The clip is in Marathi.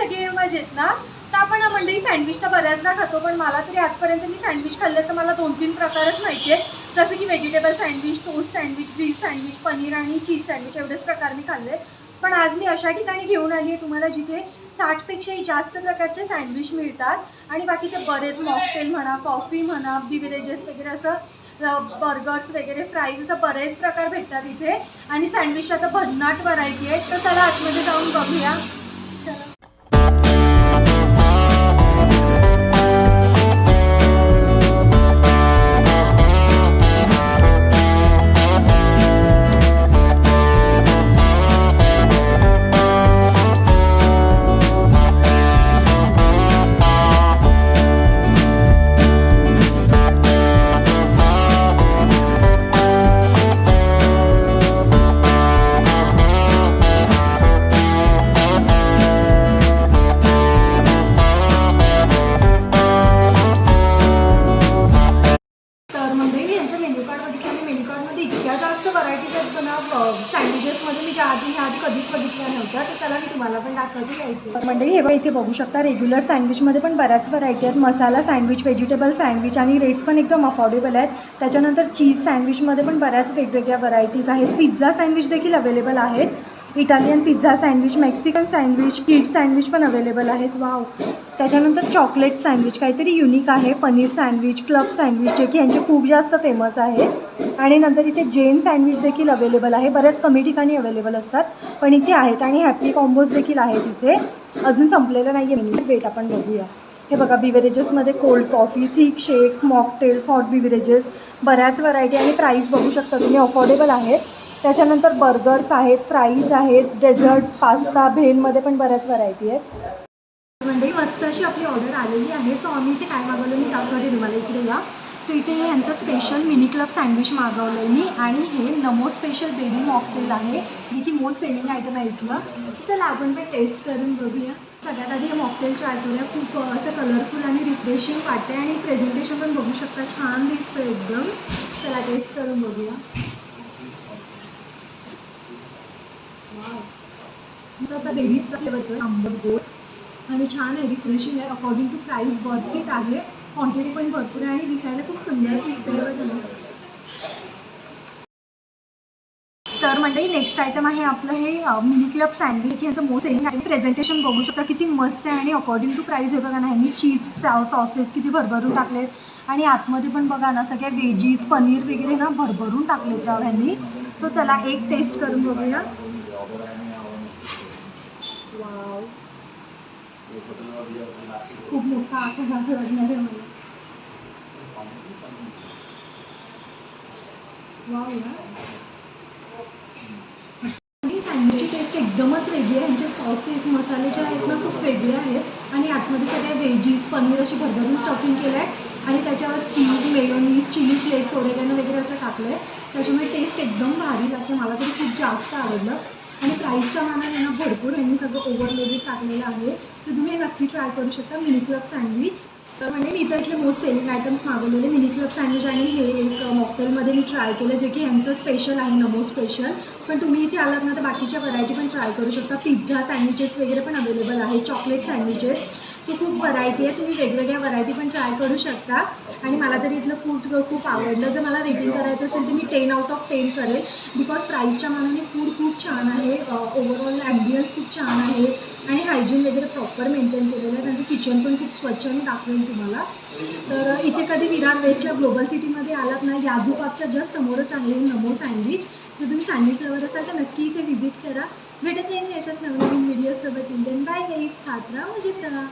सगळे मजेत ना तर आपण मंडळी सँडविच तर बऱ्याचदा खातो पण मला तरी आजपर्यंत मी सँडविच खाल्लं तर मला दोन तीन प्रकारच माहिती आहेत जसं की vegetable sandwich toast sandwich green sandwich paneer आणि चीज सँडविच एवढेच प्रकार मी खाल्ले पण आज मी अशा ठिकाणी घेऊन आली आहे तुम्हाला जिथे साठपेक्षाही जास्त प्रकारचे सँडविच मिळतात. आणि बाकीचे बरेच मॉकटेल म्हणा कॉफी म्हणा बिवरेजेस वगैरे असं बर्गर्स वगैरे फ्राईज असं बरेच प्रकार भेटतात इथे. आणि सँडविचच्या तर भन्नाट व्हरायटी आहेत. तर चला आतमध्ये जाऊन बघूया. सँडविचेसमध्ये मी ज्या आधी ह्या आधी कधीच बघितल्या नव्हत्या तर चला मी तुम्हाला पण दाखवते या मंडळी म्हणजे हे बघा इथे बघू शकता रेग्युलर सँडविचमध्ये पण बऱ्याच व्हरायटी आहेत. मसाला सँडविच व्हेजिटेबल सँडविच आणि रेट्स पण एकदम अफोर्डेबल आहेत. त्याच्यानंतर चीज सँडविचमध्ये पण बऱ्याच वेगवेगळ्या व्हरायटीज आहेत. पिझ्झा सँडविच देखील अवेलेबल आहेत. Italian pizza sandwich Mexican sandwich kid sandwich पण अवेलेबल आहेत. वाव त्याच्यानंतर चॉकलेट सँडविच काहीतरी युनिक आहे. पनीर सँडविच क्लब सँडविच जे की यांचे खूप जास्त फेमस आहे. आणि नंतर इथे जेन सँडविच देखील अवेलेबल आहे. बऱ्याच कमी ठिकाणी अवेलेबल असतात पण इथे आहेत आणि हॅपी कॉम्बोज देखील आहेत इथे. अजून संपलेलं नाही आहे मेन्यू वेट आपण बघूया. हे बघा बिवरेजेसमध्ये cold coffee thick shakes mocktails hot beverages बऱ्याच व्हरायटी आणि प्राईस बघू शकता तुम्ही. अफोर्डेबल आहेत त्याच्यानंतर बर्गर्स आहेत फ्राईज आहेत डेझर्ट्स पास्ता भेलमध्ये पण बऱ्याच व्हरायटी आहेत. मंडळी मस्त अशी आपली ऑर्डर आलेली आहे. सो आम्ही इथे काय मागवलं मी दाखवते तुम्हाला. इकडे या. सो इथे ह्यांचं स्पेशल मिनी क्लब सँडविच मागवलं आहे मी. आणि हे नमो स्पेशल बेबी मॉकटेल आहे जे की मोस्ट सेलिंग आयटम आहे इथलं. चला आपण पण टेस्ट करून बघूया. सगळ्यात आधी हे मॉकटेल ट्राय करूया. खूप असं कलरफुल आणि रिफ्रेशिंग वाटते आणि प्रेझेंटेशन पण बघू शकता. छान दिसतं एकदम. चला टेस्ट करून बघूया वाव. असा बेरीजचा फ्लेवर आंबट गोड आणि छान आहे रिफ्रेशिंग आहे. According to price worth it आहे. क्वांटिटी पण भरपूर आहे आणि दिसायला खूप सुंदर दिसते बघा तर मंडळी नेक्स्ट आयटम आहे आपलं हे मिनी क्लब सँडविच यांचं मोस्ट सेलिंग आहे प्रेझेंटेशन बघू शकता किती मस्त आहे आणि अकॉर्डिंग टू प्राईस हे बघा ना ह्यांनी चीज सॉसेस किती भरभरून टाकलेत. आणि आतमध्ये पण बघा ना सगळ्या वेजीज पनीर वगैरे ना भरभरून टाकलेत राव ह्यांनी. सो चला एक टेस्ट करून बघूया. वाव खूप मोठा आकार लागणार आहे मला वाव या सँडविचची टेस्ट एकदमच वेगळी आहे. यांचे सॉसेस मसाले जे आहेत ना खूप वेगळे आहेत. आणि आतमध्ये सगळ्या व्हेजीज पनीर अशी भरभरून स्टफिंग केलं आहे आणि त्याच्यावर cheese mayonnaise chilli flakes oregano वगैरे असं टाकलं आहे त्याच्यामुळे टेस्ट एकदम भारी लागते. मला तरी खूप जास्त आवडलं. आणि प्राईसच्या मानाने ना भरपूर यांनी सगळं ओव्हरलोडेड टाकलेलं आहे. तर तुम्ही नक्की ट्राय करू शकता. मिनी क्लब सँडविच तर म्हणजे मी इथं इथले मोस्ट सेलिंग आयटम्स मागवलेले. मिनी क्लब सँडविच आणि हे एक मॉकटेलमध्ये मी ट्राय केलं जे की ह्यांचं स्पेशल आहे नमो स्पेशल पण तुम्ही इथे आलात ना तर बाकीच्या व्हरायटी पण ट्राय करू शकता. पिझ्झा सँडविचेस वगैरे पण अवेलेबल आहे चॉकलेट सँडविचेस सो खूप व्हरायटी आहे. तुम्ही वेगवेगळ्या व्हरायटी पण ट्राय करू शकता. आणि मला तरी इथलं फूड खूप आवडलं. जर मला रेटिंग करायचं असेल तर मी टेन आउट ऑफ टेन करेल. बिकॉज प्राईसच्या मानाने फूड खूप छान आहे. ओव्हरऑल ॲम्बियन्स खूप छान आहे. आणि हायजीन वगैरे प्रॉपर मेंटेन केलेलं आहे. त्यांचं किचन पण खूप स्वच्छ आणि दाखवेन तुम्हाला. तर इथे कधी विरार वेस्टला ग्लोबल सिटीमध्ये आलात ना याजू जस्ट समोरच आहे नमो सँडविच तर तुम्ही सँडविच लवर असाल तर नक्की इथे व्हिजिट करा. भेटत राहील मी अशाच नवनवीन व्हिडिओसोबत इंडियन बाय गाईज खात राहा मजेत राहा.